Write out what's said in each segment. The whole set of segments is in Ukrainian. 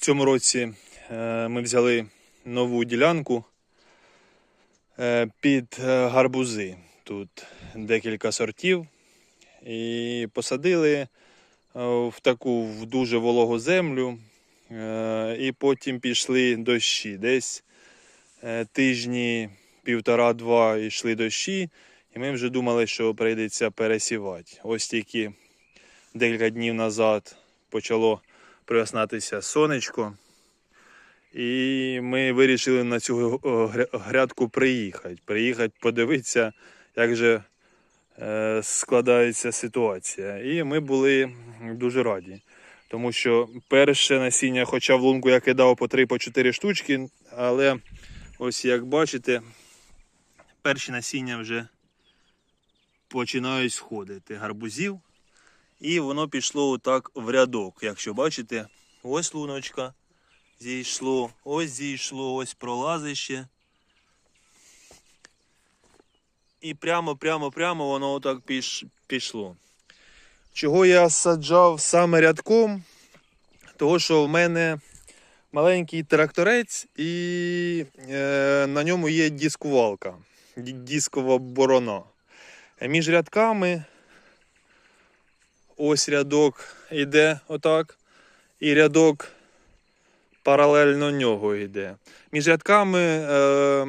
цьому році е, ми взяли нову ділянку е, під е, гарбузи. Тут декілька сортів. І посадили в таку в дуже вологу землю. І потім пішли дощі. Десь тижні півтора-два йшли дощі, і ми вже думали, що прийдеться пересівати. Ось тільки декілька днів назад почало прояснатися сонечко. І ми вирішили на цю грядку приїхати. Приїхати, подивитися, як же е, складається ситуація. І ми були дуже раді. Тому що перше насіння, хоча в лунку я кидав по 3-4 штучки, але ось як бачите, перші насіння вже починають сходити гарбузів. І воно пішло отак в рядок. Якщо бачите, ось луночка зійшло, ось зійшло, ось пролазище. І прямо, прямо, прямо воно отак піш, пішло. Чого я саджав саме рядком? Того, що в мене маленький тракторець і е, на ньому є дискувалка, дискова борона. Між рядками ось рядок йде отак, і рядок паралельно нього йде. Між рядками е,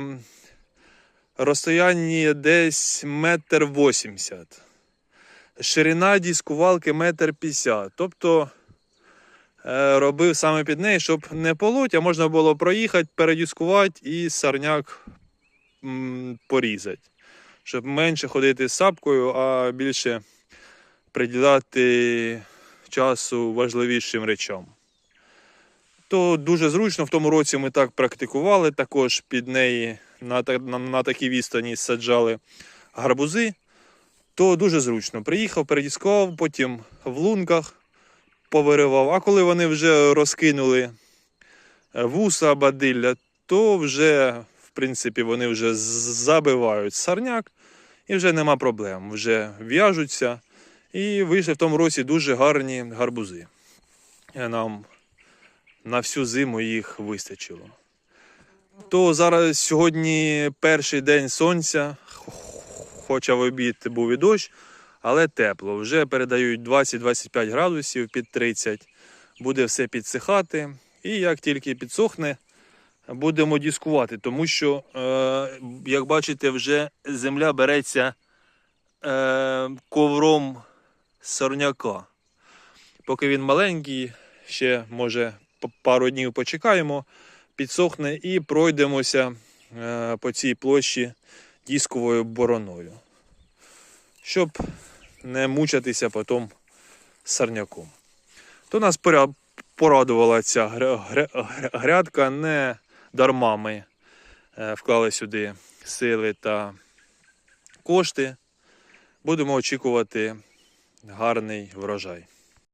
розстояння десь метр вісімдесят. Ширина дискувалки метр п'ятдесят. Тобто е, робив саме під неї, щоб не полоть, а можна було проїхати, передіскувати і сарняк порізати. Щоб менше ходити з сапкою, а більше приділяти часу важливішим речам. То дуже зручно. В тому році ми так практикували. Також під неї на, на, на такій відстані саджали гарбузи. То дуже зручно. Приїхав, передіскував, потім в лунках повиривав. А коли вони вже розкинули е, вуса, бадилля, то вже, в принципі, вони вже забивають сарняк і вже нема проблем. Вже в'яжуться. І вийшли в тому році дуже гарні гарбузи. Е, Нам на всю зиму їх вистачило. То зараз сьогодні перший день сонця, хоча в обід був і дощ, але тепло. Вже передають 20-25 градусів під 30. Буде все підсихати. І як тільки підсохне, будемо дискувати, тому що, е, як бачите, вже земля береться е, ковром сорняка. Поки він маленький, ще може пару днів почекаємо, підсохне і пройдемося е, по цій площі дисковою бороною, щоб не мучатися потім сорняком. То нас порадувала ця гря- гря- гря- грядка, не дарма ми е, вклали сюди сили та кошти. Будемо очікувати гарний врожай.